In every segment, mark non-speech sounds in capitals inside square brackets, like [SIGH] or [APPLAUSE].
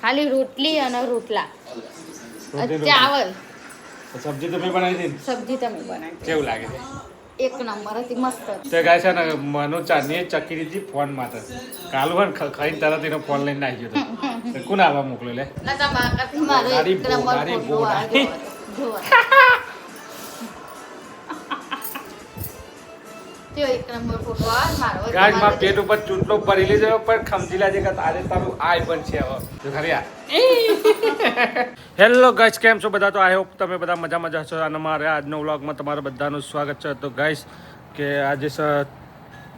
ખાલી રોટલી અને રોટલા. ચાવલ. સબ્જી તમે બનાવી દીધી સબ્જી તમે બનાવી કેવું લાગે? છે એક નંબર હતી મસ્ત. તે ગાય છે ને મનુ ચાંદની ચકી દીધી ફોન માટે કાલ પણ ખાઈને તરત એનો ફોન લઈને આવી ગયો [LAUGHS] કોને આવવા મોકલ્યો લે? મારી ગાડી ગાયમાં પેટ ઉપર ચૂંટલો પડી લીધો પણ ખમજીલા જે તારે તારું આય પણ છે હવે. ખરી આ. [LAUGHS] હેલો ગાઈસ કેમ છો બધા? તો આઈ હોપ તમે બધા મજા મજા છો અને મારે આજનો વ્લોગમાં તમારું બધાનું સ્વાગત છે. તો ગાઈસ કે આજે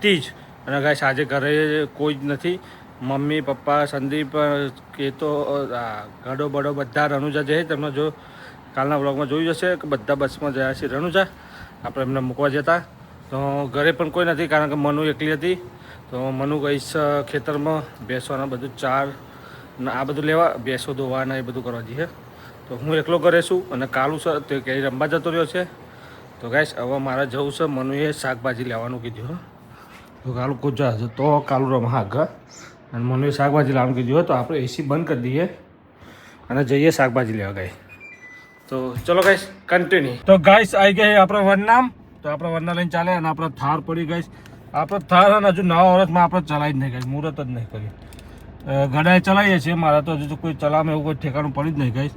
તીજ. અને ગાઈસ આજે ઘરે કોઈ જ નથી. મમ્મી પપ્પા સંદીપ કે તો ગડો બડો બધા રણુજા છે તમને જો કાલના વ્લોગમાં જોયું જશે કે બધા બસમાં જયા છે રણુજા. આપણે એમને મૂકવા જતા. તો ઘરે પણ કોઈ નથી, કારણ કે મનુ એકલી હતી. તો મનુ ગઈશ ખેતરમાં બેસવાના બધું ચાર આ બધું લેવા, બેસો ધોવાના એ બધું કરવા જઈએ તો હું એકલો ઘરે છું અને કાલુ સર તે ક્યાંય રમવા જતો રહ્યો છે. તો ગાઈશ હવે મારે જવું છે, મનુએ શાકભાજી લેવાનું કીધું તો કાલુ કૂજા હશે તો કાલુ રમવા આગળ અને મનુએ શાકભાજી લાવવાનું કીધું હોય તો આપણે એસી બંધ કરી દઈએ અને જઈએ શાકભાજી લેવા ગાય તો ચલો ગાઈશ કન્ટિન્યુ તો ગાઈશ આવી ગઈ આપણે વનનામ તો આપણે વરના લઈને ચાલે અને આપણે થાર પડી ગઈ. આપણે થાર અને હજુ નવા વર્ષમાં આપણે ચલાવી જ નહીં ગઈ. મુહૂર્ત જ નહીં કરી. ગડાએ ચલાવીએ છીએ. મારા તો હજુ તો કોઈ ચલાવવામાં એવું કોઈ ઠેકાણું પડી જ નહીં ગઈ.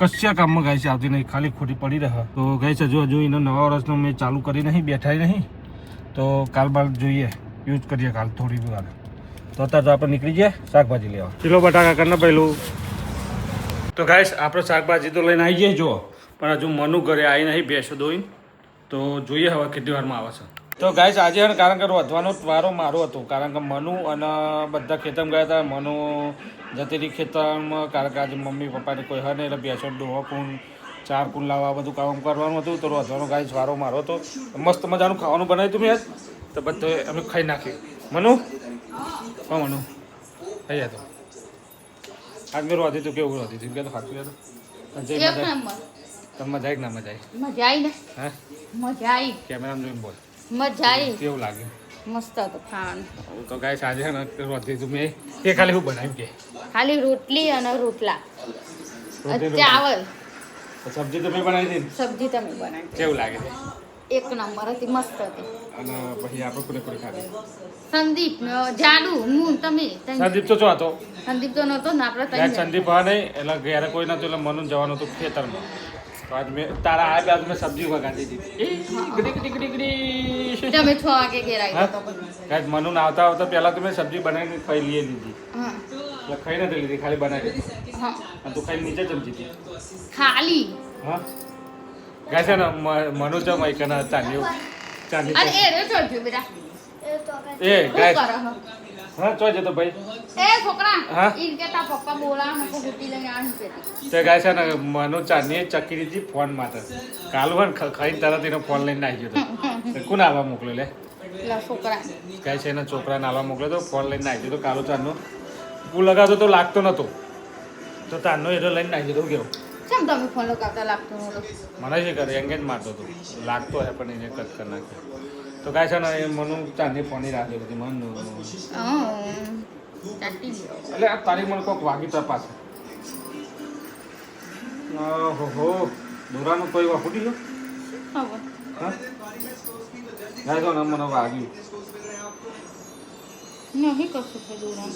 કશા કામમાં ગાઈશ આવતી નહીં. ખાલી ખોટી પડી રહે. તો ગઈ છે હજુ હજુ એનો નવા વર્ષનો મેં ચાલુ કરી નહીં બેઠાઈ નહીં. તો કાલ બાલ જોઈએ. યુઝ કરીએ કાલ થોડી વાર. તો અત્યારે તો આપણે નીકળી જઈએ શાકભાજી લેવા. કિલો બટાકા કરના પહેલું. તો ગાઈશ આપણે શાકભાજી તો લઈને આવી જઈએ જો પણ હજુ મનુ ઘરે આવી નહીં બેસો દોઈને. તો જોઈએ હવે કેટલી વારમાં આવે છે. તો ગાઈશ આજે કારણ કે વધવાનો વારો મારો હતો. કારણ કે મનુ અને બધા ખેતરમાં ગયા હતા. મનુ જતી રહી ખેતરમાં. કારણ કે આજે મમ્મી પપ્પાને કોઈ હે નહીં એટલે બેસો ડોહો કુંડ ચાર કુણ લાવવા બધું કામ કરવાનું હતું. તો વધવાનો ગાઈશ વારો મારો હતો. મસ્ત મજાનું ખાવાનું બનાવ્યું હતું મેં તો બધું અમે ખાઈ નાખ્યું મનુ? હા મનુ. થઈ તો. આજ મેં રોધી હતું કેવું રોધી હતું કે તો ખાતું હતું જય એક તમે મજા આવી ના મજા આવી મજા આવી ને. હે? મજા આવી કેમેરામાં જોઈને બોલ. મજા આવી કેવું લાગે? મસ્ત હતો ખાવાનું. તો ગાય સાંજે રોધી તું મેં એ ખાલી હું બનાવ્યું કે? ખાલી રોટલી અને રોટલા. રોટલી, ચાવલ. સબ્જી તો બનાવી દીધી સબ્જી તમે બનાવી કેવું લાગે? એક નંબર હતી મસ્ત હતી. અને પછી આપણે કોને કોને ખાધી? સંદીપ જાડુ હું તમે સંદીપ તો જો હતો. સંદીપ તો નતો ને આપણે સંદીપ હા નહીં એટલે ઘરે કોઈ નતું એટલે મનુ જવાનું હતું ખેતરમાં. વગાડી દીધી એ, ગડી ગડી ગડી ગડી જણ. તમે છ વાગે ઘેર આવી હા? તો મનુ ના આવતા આવતા પહેલા તો મેં સબ્જી બનાવીને ખાઈ લઈ લીધી હા એટલે ખાઈ નથી લીધી ખાલી બનાવી દીધી હા તું ખાઈ નીચે જમતી હતી ખાલી હા ગાય છે ને મનુ મનુ છે મૈકના ચાંદી ચાંદી અને એ રે ચોરજો બેટા. એ ગાય. હા ચો જતો ભાઈ. એ છોકરા હા? પપ્પા બોલા ગુટી લઈને આવી તે ગાય છે ને મનુ ચાંદની ચકી ફોન માટે કાલ હોય ને ખ- ખાઈને તરત એનો ફોન લઈને આવી ગયો કોને આવવા મોકલ્યો લે? છોકરા. ગાય છે એના છોકરાને આવવા મોકલ્યો તો ફોન લઈને આવી ગયો તો કાલો ચાંદનો હું લગાવતો તો લાગતો નતો. તો તારનો એરો લઈને આવી ગયો કેવો? કેમ તમે ફોન લગાવતા લાગતો મને છે કરે એંગેજ મારતો હતો. લાગતો હે પણ એને કટ કરી નાખ્યો તો ગાય છે ને એ મનુ ચાંદની ફોનની રાખી બધી મનુ. એટલે આ તારી મને કોઈક વાગી તપાસ ઓહો હો દોરાનું કોઈ વાપરી ગયો હા મને વાગ્યું. નહીં કશું થયું ના.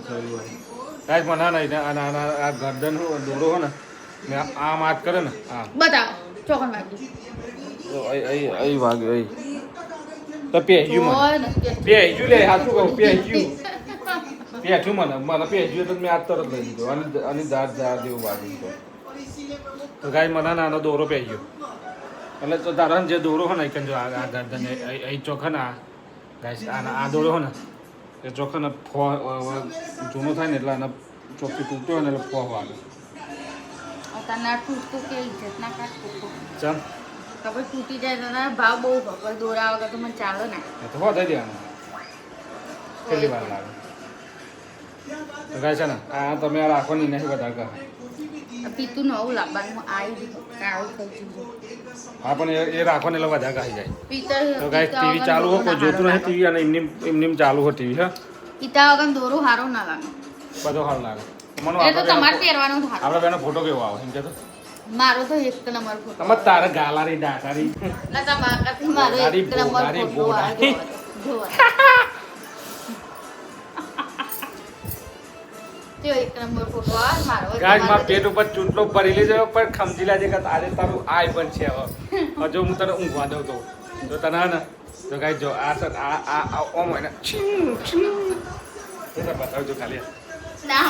થયેલું હોય. ગાય મને નહીં આના આ આ આ ગરદન દોરો હો ને ને આમ હાથ કરે ને આ. બતાવો ચોકન વાગ્યું અહીં વાગ્યું અહીં તો પહેજ્યું મને. પહેજ્યું લે હાથું કહું પહેજ્યું પહેજ્યું મને મને પહેજ્યું તો મેં હાથ તરત લઈ લીધો. અને અને દાર દાર જેવું વાગ્યું તો ગાય મને નાનો દોરો પહેજ્યો એટલે તો તારા જે દોરો હોય ને જો આ આ ગરદન અહીં ચોખા ને આ. ગાય આ આ દોરો હોય ને એ ચોખા ને ફો જૂનો થાય ને એટલે આને ચોખ્ખી તૂટ્યો હોય ને એટલે ફો વાગે અત્યારના તૂટતું કે ઇજ્જત ના કાઢ તૂટતું ચાલ. ખબર તૂટી જાય તો ના ભાવ બહુ ખબર દોરા વગર તો મને ચાલે ને. તો હો થઈ દેવાનું. કેટલી વાર લાગે? છે ને? આ તમે આ રાખો નહીં નથી વધારે પીતું નવું લાવવાનું આવી કાળું થઈ હા પણ એ- એ રાખો ને એટલે વધારે ખાઈ જાય. તો ગાય ટીવી ચાલુ હો કોઈ જોતું નથી ટીવી અને એમની એમની ચાલુ હો ટીવી હા? પીતા વગર દોરો હારો ના લાગે. બધો લાગે. મને તો તમારે બેનો- પહેરવાનું આપણે બેનો ફોટો કેવો આવે એમ કહેતો મારો તો એક નંબર ફોટો તમે તારે ગાલારી ડાકારી એટલે તમારાથી મારો એક નંબર ફોટો આવે પેટ ઉપર ચૂંટલો ભરી લેજો પણ ખમજી લાજે કે આજે તારું આય પણ છે હવે. [LAUGHS] જો હું તને ઊંઘવા દઉં તો. જો તને ને જો આ સર આ આ ઓમ હોય ને છીંગ, બતાવજો.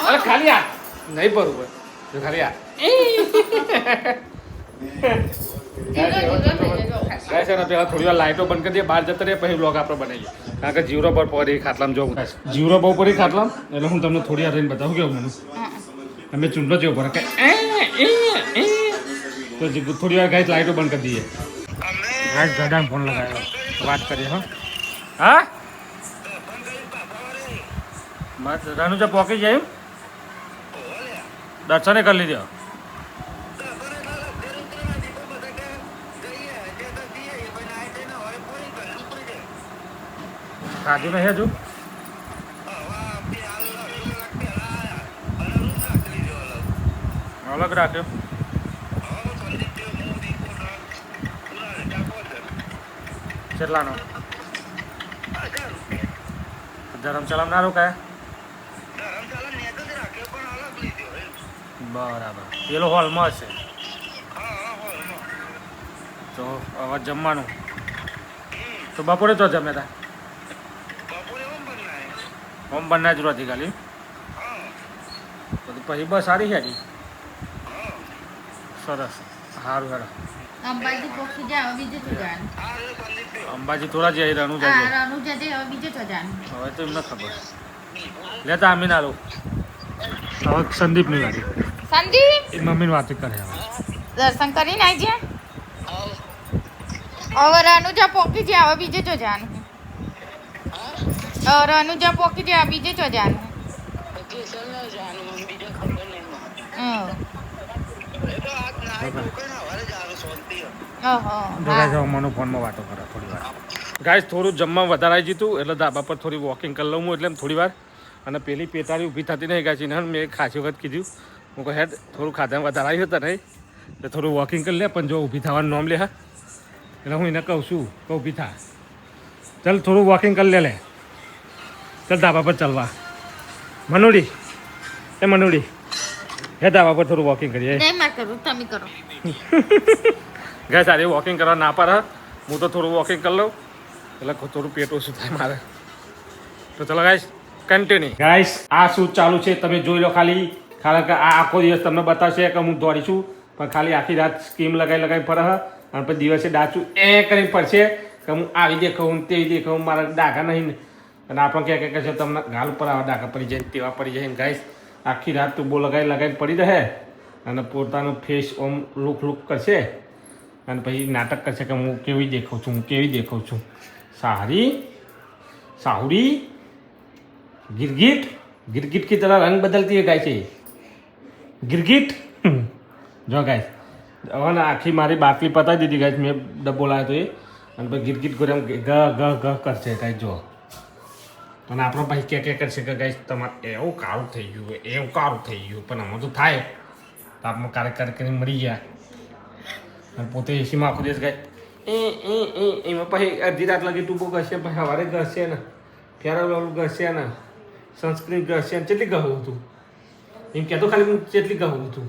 અરે ખાલી આ. નહીં બરોબર જો ખાલી આ. [LAUGHS] [LAUGHS] જીરો, એના પેલા થોડી વાર લાઈટો બંધ કરી દઈએ બહાર જતા રહીએ પછી બ્લોગ આપણે બનાવીએ. કારણ કે જીવરો પર પડી ખાટલામાં જોઉં જીવરો બહુ પડી ખાટલામ? એટલે હું તમને થોડી વાર રહીને બતાવું કેવું મને. અમે ચૂંટલો જેવો ભરા કે. તો થોડી વાર ગાય લાઈટો બંધ કરી દઈએ. ગાય ગડાને ફોન લગાવ્યો. વાત કરીએ હા. હા? રણુજા પોકી જાય? દર્શને કરી લીધો ખાધું નહીં હજુ અલગ રાખ્યો કેટલાનો ધરમશાળા ના રોકાય બરાબર પેલો હોલમાં હશે તો હવે જમવાનું તો બપોરે તો જમ્યા હતા હોમ બનના જ રોતી ખાલી. પછી બસ સારી છે હજી. સરસ. સારું હેડો અંબાજી પોખી જાય હવે બીજે તો જવાનું અંબાજી થોડા જઈ રણું જાય હવે બીજે તો જવાનું હવે તો એમને ખબર. લેતા અમીન આલો હવે સંદીપની વાત સંદીપ? એ મમ્મીની વાત કરે હવે. દર્શન કરીને આવી જાય? હવે રાનુજા પોકી જાય હવે બીજે તો જવાનું હવે રાનુજા પોકી જાય બીજે તો જવાનું હમ. ઓહો, ગાય હા. મને ફોનમાં વાતો કરે થોડી થોડું જમવા વધારે આવી જીતું એટલે ધાબા પર થોડી વોકિંગ કરી લઉં હું એટલે થોડી વાર. અને પેલી પેટાળી ઊભી થતી નહીં ગાય છે ને મેં ખાસી વખત કીધું. હું કહે હેડ થોડું ખાધા વધારે આવ્યું હતા નહીં. એટલે થોડું વોકિંગ કરી લે પણ જો ઊભી થવાનું નોમ લે હા. એટલે હું એને કહું છું કે ઊભી થા. ચાલ થોડું વોકિંગ કરી લે લે. ચાલ ધાબા પર ચાલવા. મનુડી. એ મનુડી. હે ધાબા પર થોડું વોકિંગ કરીએ. તમે કરો. [LAUGHS] ગાય સારી વોકિંગ કરવા ના પાર હું તો થોડું વોકિંગ કરી લઉં. એટલે થોડું પેટ ઓછું થાય મારે. તો ચલો ગાઈસ કન્ટિન્યુ ગાઈસ આ શું ચાલુ છે? તમે જોઈ લો ખાલી. કારણ કે આ આખો દિવસ તમને બતાવશે કે હું દોડીશું પણ ખાલી આખી રાત સ્કીમ લગાવી લગાવી ફરહ હ. અને પછી દિવસે ડાચું એ કરીને પડશે કે હું આવી દેખાઉં તેવી દેખાઉં મારા ડાઘા નહીં ને. અને આપણે ક્યાં ક્યાં છે તમને ગાલ ઉપર આવા ડાઘા પડી જાય ને તેવા પડી જાય ને ગાઈસ આખી રાત તું બો લગાવી લગાવી પડી રહે અને પોતાનો ફેસ ઓમ લુક લુક કરશે અને પછી નાટક કરશે કે હું કેવી દેખાઉં છું હું કેવી દેખાઉં છું સારી સાહુરી गिरगिट गिरगिट की तरह रंग बदलती है गाय છે गिरगिट જો ગાય હવે ને આખી મારી બાટલી પતાવી દીધી ગાય મેં ડબ્બો લાવ્યો તો એ અને પછી ગિરગિટ ગરમ ગ ગ ગ કરશે ગાય જો અને આપણો ભાઈ કે કે કરશે કે ગાઈશ તમારે એવું કાળું થઈ ગયું એવું કાળું થઈ ગયું પણ આમાં તો થાય. તો આપણે કાર્ય કાર્ય કરીને મરી ગયા. અને પોતે એસીમાં આખો દિવસ ગાય એ એ એ એમાં પછી અડધી રાત લગી ટૂંકો ઘસે પછી સવારે ઘસે ને ફેરવ ઓલું ઘસે ને સનસ્ક્રીન ઘસે ને કેટલી ગહું હતું. એમ કહેતો ખાલી હું કેટલી ગહું હતું.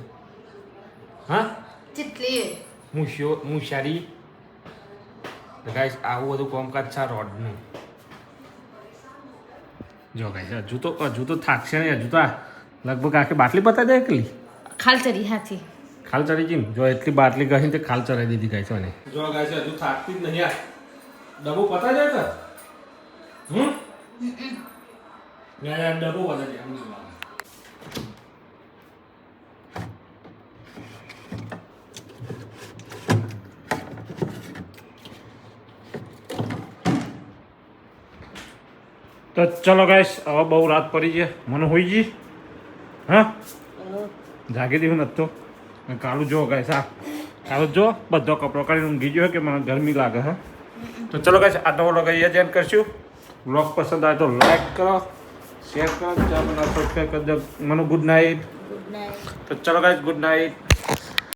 હા? કેટલી મુશ્યો મુશારી ગાઈશ ગાઈસ આવું બધું કામકાજ છે રોડનું. જો ગાઈસ હજુ તો હજુ તો થાકશે ને હજુ તો લગભગ આખી બાટલી પતા દે એકલી? ખાલ ચરી હાથી ખાલ ચડી જીમ જો એટલી બાટલી ગઈ તે ખાલ ચડાવી દીધી ગાય છે જો છે હજુ થાકતી જ નહીં આ. ડબ્બો પતા જાય તો? હમ? ડબ્બો પતા જાય તો ચલો ગાઈસ હવે બહુ રાત પડી છે. મને હોઈ ગઈ? હા? જાગી દીધું નતો. કાલું જો ગાઈસ હા. કાલું જો બધો કપડો કાઢીને ઊંઘી ગયો કે મને ગરમી લાગે હા. તો ચલો ગાઈસ આટલો વ્લોગ અહીંયા જ end કરશું. વ્લોગ પસંદ આવે તો લાઈક કરો શેર કરો ચેનલ સબસ્ક્રાઈબ કરી દો. મને ગુડ નાઇટ ગુડ નાઇટ તો ચલો ગાઈસ ગુડ નાઇટ